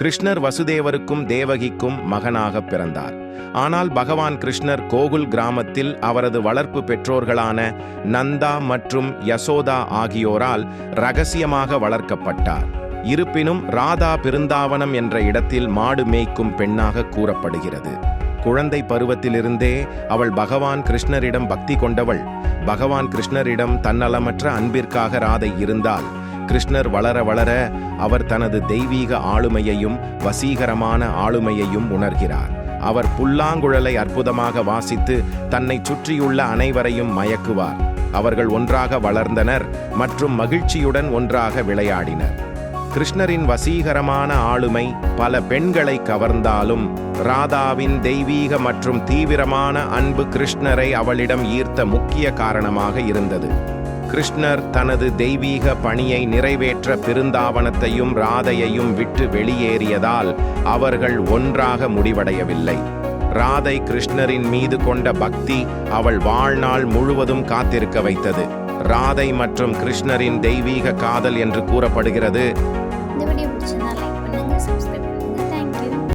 கிருஷ்ணர் வசுதேவருக்கும் தேவகிக்கும் மகனாக பிறந்தார். ஆனால் பகவான் கிருஷ்ணர் கோகுல் கிராமத்தில் அவரது வளர்ப்பு பெற்றோர்களான நந்தா மற்றும் யசோதா ஆகியோரால் ரகசியமாக வளர்க்கப்பட்டார். இருப்பினும் ராதா பிருந்தாவனம் என்ற இடத்தில் மாடு மேய்க்கும் பெண்ணாக கூறப்படுகிறது. குழந்தை பருவத்திலிருந்தே அவள் பகவான் கிருஷ்ணரிடம் பக்தி கொண்டவள். பகவான் கிருஷ்ணரிடம் தன்னலமற்ற அன்பிற்காக ராதை இருந்தால் கிருஷ்ணர் வளர வளர அவர் தனது தெய்வீக ஆளுமையையும் வசீகரமான ஆளுமையையும் உணர்கிறார். அவர் புல்லாங்குழலை அற்புதமாக வாசித்து தன்னை சுற்றியுள்ள அனைவரையும் மயக்குவார். அவர்கள் ஒன்றாக வளர்ந்தனர் மற்றும் மகிழ்ச்சியுடன் ஒன்றாக விளையாடினர். கிருஷ்ணரின் வசீகரமான ஆளுமை பல பெண்களை கவர்ந்தாலும் ராதாவின் தெய்வீக மற்றும் தீவிரமான அன்பு கிருஷ்ணரை அவளிடம் ஈர்த்த முக்கிய காரணமாக இருந்தது. கிருஷ்ணர் தனது தெய்வீக பணியை நிறைவேற்ற பிருந்தாவனத்தையும் ராதையையும் விட்டு வெளியேறியதால் அவர்கள் ஒன்றாக முடிவடையவில்லை. ராதை கிருஷ்ணரின் மீது கொண்ட பக்தி அவள் வாழ்நாள் முழுவதும் காத்திருக்க வைத்தது. ராதை மற்றும் கிருஷ்ணரின் தெய்வீக காதல் என்று கூறப்படுகிறது.